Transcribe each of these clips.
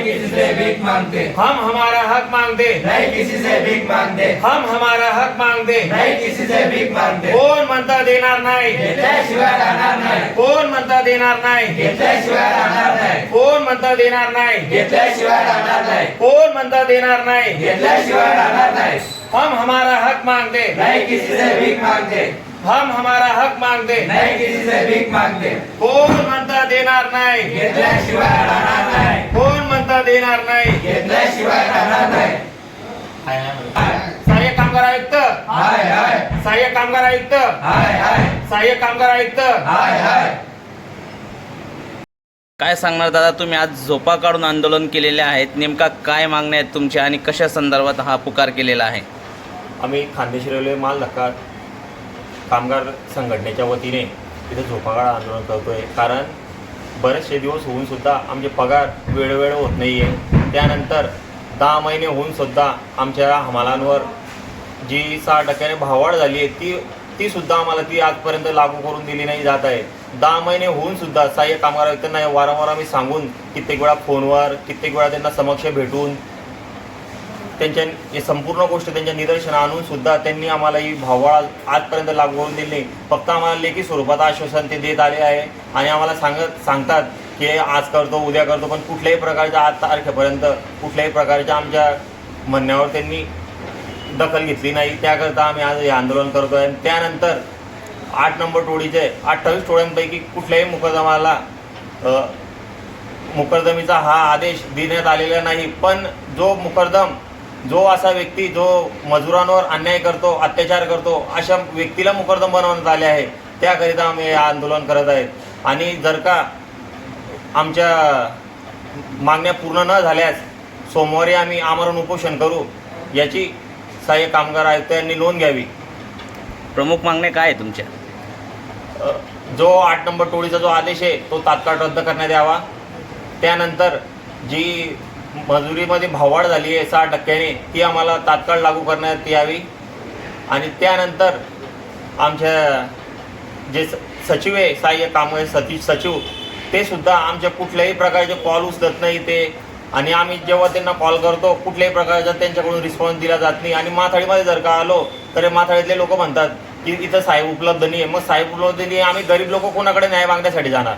नहीं किसी से भीख मांगते। हम हमारा हक मांगते। नहीं किसी से भीक मांगते। हम हमारा हक मांगते। नहीं किसी से भीक मांगते। कोण म्हणता देणार नाही? घेतल्याशिवाय राहणार नाही। कोण म्हणता देणार नाही? घेतल्याशिवाय राहणार नाही। कोण म्हणता देणार नाही? घेतल्याशिवाय राहणार नाही। कोण म्हणता देणार नाही? घेतल्याशिवाय राहणार नाही। हम हमारा हक मांगते। नहीं किसी से भीक मांगते। हम हमारा हक मांगते। नहीं किसी से भीक मांगते। कोण म्हणता देणार नाही? घेतल्याशिवाय राहणार नाही। देणार नाही. घेतल्याशिवाय राहणार नाही. सहाय्यक कामगार आयुक्त. हाय हाय. सहाय्यक कामगार आयुक्त. हाय हाय. सहाय्यक कामगार आयुक्त. हाय हाय. काय सांगणार दादा तुम्ही? आज झोपा काढून आंदोलन केलेले आहेत. नेमका काय मागण्या आहेत तुमच्या आणि कशा संदर्भात हा पुकार केलेला आहे? आम्ही खानदेश रेल्वे माल धक्का कामगार संघटनेच्या वतीने इथे झोपागाळ आंदोलन करतोय. कारण बरेचसे दिवस होऊन सुद्धा आमचे पगार वेळोवेळ होत नाही आहे त्यानंतर दहा महिने होऊन सुद्धा आमच्या हमालांवर जी सहा टक्क्याने भाववाढ झाली आहे ती ती सुद्धा आम्हाला ती आजपर्यंत लागू करून दिली नाही जात आहे. दहा महिने होऊन सुद्धा सहाय्यक कामगार व्यक्तींना वारंवार आम्ही सांगून कित्येक वेळा फोनवर कित्येक वेळा त्यांना समक्ष भेटून त्यांच्या हे संपूर्ण गोष्ट त्यांच्या निदर्शन आणून सुद्धा त्यांनी आम्हाला ही भाववाळ आजपर्यंत लागू होऊन दिली. नाही फक्त आम्हाला लेखी स्वरूपात आश्वासन ते देत आले आहे. आणि आम्हाला सांगत सांगतात की आज करतो उद्या करतो पण कुठल्याही प्रकारच्या आज तारखेपर्यंत कुठल्याही प्रकारच्या आमच्या म्हणण्यावर त्यांनी दखल घेतली नाही. त्याकरता आम्ही आज हे आंदोलन करतो आहे त्यानंतर आठ नंबर टोळीचे अठ्ठावीस टोळ्यांपैकी कुठल्याही मुकदमाला अ, हा आदेश देण्यात आलेला नाही. पण जो मुकरदम जो असा व्यक्ती जो मजुरांवर अन्याय करतो अत्याचार करतो अशा व्यक्तीला मुकरदम बनवण्यात आले आहे त्याकरिता आम्ही हे आंदोलन करत आहेत. आणि जर का आमच्या मागण्या पूर्ण न झाल्यास सोमवारी आम्ही आमरण उपोषण करू याची सहाय्यक कामगार आयुक्त यांनी नोंद घ्यावी. प्रमुख मागण्या काय आहे तुमच्या? जो आठ नंबर टोळीचा जो आदेश आहे तो तात्काळ रद्द करण्यात यावा. त्यानंतर जी मजुरीमध्ये भाववाढ झाली आहे सहा टक्क्याने. ती आम्हाला तात्काळ लागू करण्यात यावी. आणि त्यानंतर आमच्या जे स- सचिव आहे सहाय्य कामगार सतीश सचिव ते सुद्धा आमच्या कुठल्याही प्रकारचे कॉल उचलत नाही ते. आणि आम्ही जेव्हा त्यांना कॉल करतो कुठल्याही प्रकारचा त्यांच्याकडून रिस्पॉन्स दिला जात नाही. आणि माथाडीमध्ये जर का आलो तर माथाडीतले लोक म्हणतात की इथं साहेब उपलब्ध नाही आहे मग साहेब उपलब्ध नाही आहे, आम्ही गरीब लोक कोणाकडे न्याय मागण्यासाठी जाणार?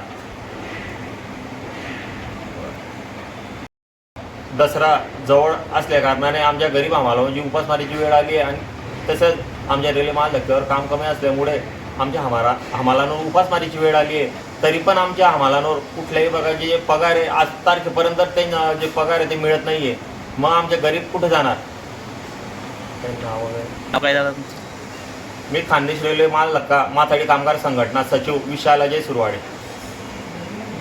दसरा जवळ असल्या कारणाने आमच्या गरीब आम्हाला म्हणजे उपासमारीची वेळ आली आहे आणि तसंच आमच्या रेल्वे महाल धक्क्यावर काम कमी असल्यामुळे आमच्या हमारा हमालांवर उपासमारीची वेळ आली आहे. तरी पण आमच्या हमालांवर कुठल्याही प्रकारचे जे पगार आहे आज तारखेपर्यंत त्यांना जे पगार आहे ते मिळत नाही आहे मग आमचे गरीब कुठे जाणार? मी खानदेश रेल्वे माल धक्का माथाडी कामगार संघटना सचिव विशाल अजय सुरवाडे.